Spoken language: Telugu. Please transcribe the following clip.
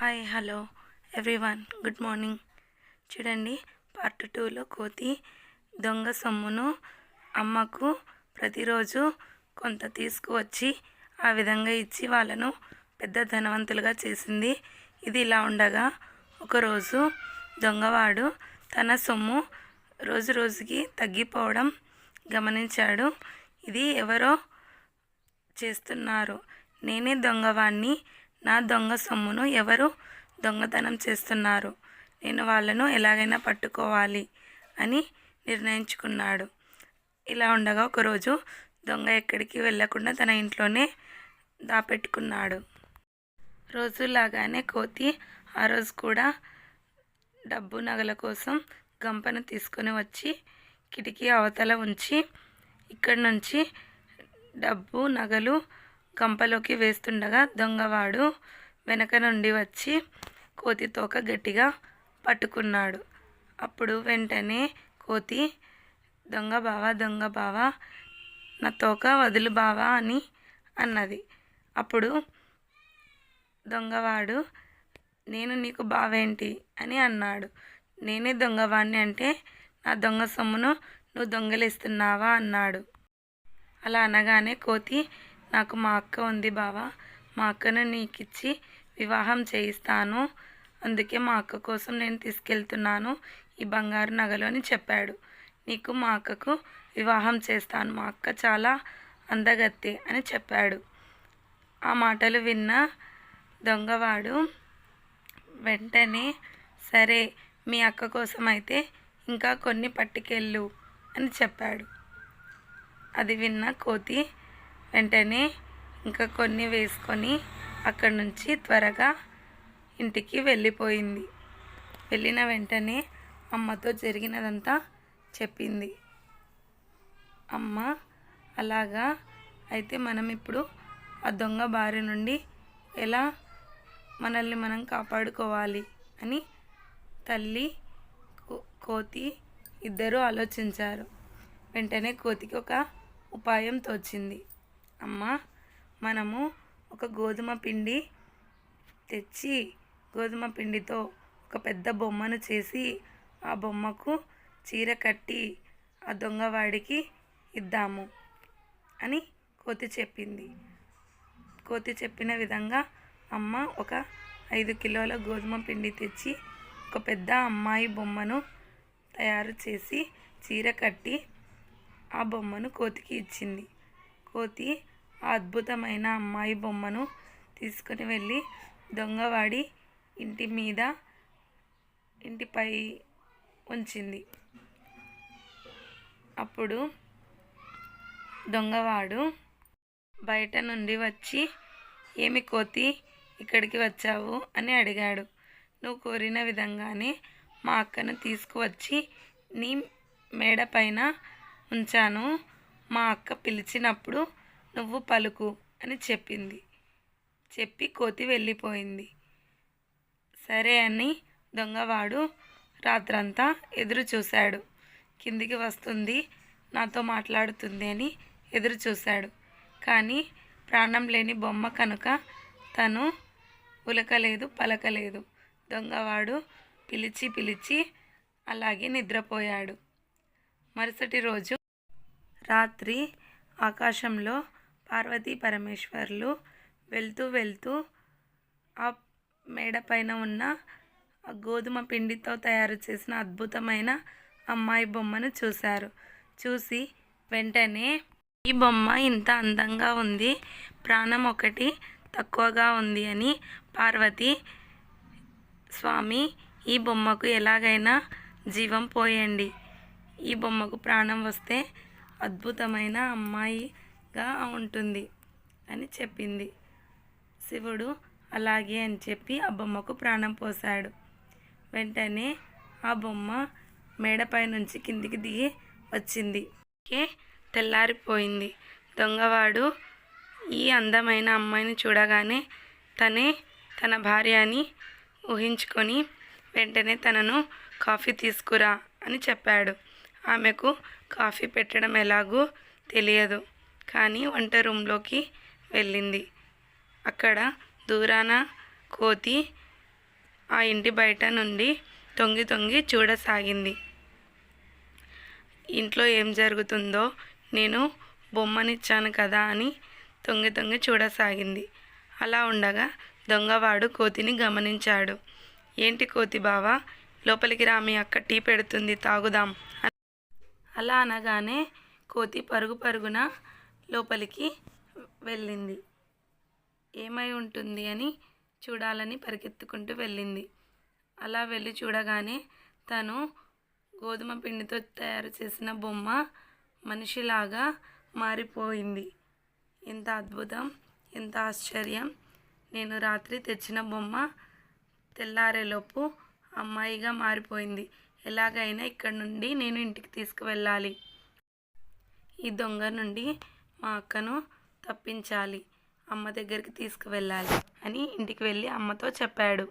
Hi hello everyone good morning చూడండి పార్ట్ టూలో కోతి దొంగ సొమ్మును అమ్మకు ప్రతిరోజు కొంత తీసుకువచ్చి ఆ విధంగా ఇచ్చి వాళ్ళను పెద్ద ధనవంతులుగా చేసింది. ఇది ఇలా ఉండగా ఒకరోజు దొంగవాడు తన సొమ్ము రోజు రోజుకి తగ్గిపోవడం గమనించాడు. ఇది ఎవరో చేస్తున్నారు నేనే దొంగవాణ్ణి నా దొంగ సొమ్మును ఎవరు దొంగతనం చేస్తున్నారు? నేను వాళ్ళను ఎలాగైనా పట్టుకోవాలి అని నిర్ణయించుకున్నాడు. ఇలా ఉండగా ఒకరోజు దొంగ ఎక్కడికి వెళ్ళకుండా తన ఇంట్లోనే దాపెట్టుకున్నాడు. రోజులాగానే కోతి ఆ రోజు కూడా డబ్బు నగల కోసం గంపను తీసుకొని వచ్చి కిటికీ అవతల ఉంచి ఇక్కడి నుంచి డబ్బు నగలు గంపలోకి వేస్తుండగా దొంగవాడు వెనక నుండి వచ్చి కోతి తోక గట్టిగా పట్టుకున్నాడు. అప్పుడు వెంటనే కోతి దొంగ బావా దొంగ బావా నా తోక వదులు బావా అని అన్నది. అప్పుడు దొంగవాడు నేను నీకు బావేంటి? అని అన్నాడు. నేనే దొంగవాణ్ణి అంటే నా దొంగ సొమ్మును నువ్వు దొంగలిస్తున్నావా? అన్నాడు. అలా అనగానే కోతి నాకు మా అక్క ఉంది బావా. మా అక్కను నీకు ఇచ్చి వివాహం చేయిస్తాను. అందుకే మా అక్క కోసం నేను తీసుకెళ్తున్నాను ఈ బంగారు నగలు అని చెప్పాడు. నీకు మా అక్కకు వివాహం చేస్తాను. మా అక్క చాలా అందగత్తె అని చెప్పాడు. ఆ మాటలు విన్న దొంగవాడు వెంటనే సరే మీ అక్క కోసం అయితే ఇంకా కొన్ని పట్టుకెళ్ళు అని చెప్పాడు. అది విన్న కోతి వెంటనే ఇంకా కొన్ని వేసుకొని అక్కడి నుంచి త్వరగా ఇంటికి వెళ్ళిపోయింది. వెళ్ళిన వెంటనే అమ్మతో జరిగినదంతా చెప్పింది. అమ్మ అలాగా? అయితే మనం ఇప్పుడు ఆ దొంగ బారి నుండి ఎలా మనల్ని మనం కాపాడుకోవాలి అని తల్లి కో- కోతి ఇద్దరూ ఆలోచించారు. వెంటనే కోతికి ఒక ఉపాయం తోచింది. అమ్మ మనము ఒక గోధుమ పిండి తెచ్చి గోధుమ పిండితో ఒక పెద్ద బొమ్మను చేసి ఆ బొమ్మకు చీర కట్టి ఆ దొంగవాడికి ఇద్దాము అని కోతి చెప్పింది. కోతి చెప్పిన విధంగా అమ్మ ఒక ఐదు కిలోల గోధుమ పిండి తెచ్చి ఒక పెద్ద అమ్మాయి బొమ్మను తయారు చేసి చీర కట్టి ఆ బొమ్మను కోతికి ఇచ్చింది. కోతి ఆ అద్భుతమైన అమ్మాయి బొమ్మను తీసుకుని వెళ్ళి దొంగవాడి ఇంటి మీద ఇంటిపై ఉంచింది. అప్పుడు దొంగవాడు బయట నుండి వచ్చి ఏమి కోతి ఇక్కడికి వచ్చావు? అని అడిగాడు. నువ్వు కోరిన విధంగానే మా అక్కను తీసుకువచ్చి నీ మేడ పైన ఉంచాను. మా అక్క పిలిచినప్పుడు నువ్వు పలుకు అని చెప్పింది. చెప్పి కోతి వెళ్ళిపోయింది. సరే అని దొంగవాడు రాత్రంతా ఎదురు చూశాడు. కిందికి వస్తుంది నాతో మాట్లాడుతుంది అని ఎదురు చూశాడు. కానీ ప్రాణం లేని బొమ్మ కనుక తను ఉలకలేదు పలకలేదు. దొంగవాడు పిలిచి పిలిచి అలాగే నిద్రపోయాడు. మరుసటి రోజు రాత్రి ఆకాశంలో పార్వతీ పరమేశ్వర్లు వెళ్తూ వెళ్తూ ఆ మేడ పైన ఉన్న ఆ గోధుమ పిండితో తయారు చేసిన అద్భుతమైన అమ్మాయి బొమ్మను చూశారు. చూసి వెంటనే ఈ బొమ్మ ఇంత అందంగా ఉంది ప్రాణం ఒకటి తక్కువగా ఉంది అని పార్వతి స్వామి ఈ బొమ్మకు ఎలాగైనా జీవం పోయండి. ఈ బొమ్మకు ప్రాణం వస్తే అద్భుతమైన అమ్మాయిగా ఉంటుంది అని చెప్పింది. శివుడు అలాగే అని చెప్పి ఆ బొమ్మకు ప్రాణం పోశాడు. వెంటనే ఆ బొమ్మ మేడపై నుంచి కిందికి దిగి వచ్చింది. కే తెల్లారిపోయింది. దొంగవాడు ఈ అందమైన అమ్మాయిని చూడగానే తనే తన భార్య అని ఊహించుకొని వెంటనే తనను కాఫీ తీసుకురా అని చెప్పాడు. ఆమెకు కాఫీ పెట్టడం ఎలాగో తెలియదు. కానీ వంట రూమ్లోకి వెళ్ళింది. అక్కడ దూరాన కోతి ఆ ఇంటి బయట నుండి తొంగి తొంగి చూడసాగింది. ఇంట్లో ఏం జరుగుతుందో నేను బొమ్మనిచ్చాను కదా అని తొంగి తొంగి చూడసాగింది. అలా ఉండగా దొంగవాడు కోతిని గమనించాడు. ఏంటి కోతి బావా? లోపలికి రామి అక్క టీ పెడుతుంది తాగుదాం అలా అనగానే కోతి పరుగు పరుగున లోపలికి వెళ్ళింది. ఏమై ఉంటుంది అని చూడాలని పరిగెత్తుకుంటూ వెళ్ళింది. అలా వెళ్ళి చూడగానే తను గోధుమ పిండితో తయారు చేసిన బొమ్మ మనిషిలాగా మారిపోయింది. ఎంత అద్భుతం ఎంత ఆశ్చర్యం. నేను రాత్రి తెచ్చిన బొమ్మ తెల్లారేలోపు అమ్మాయిగా మారిపోయింది. ఎలాగైనా ఇక్కడ నుండి నేను ఇంటికి తీసుకువెళ్ళాలి. ఈ దొంగ నుండి మా అక్కను తప్పించాలి. అమ్మ దగ్గరికి తీసుకువెళ్ళాలి అని ఇంటికి వెళ్ళి అమ్మతో చెప్పాడు.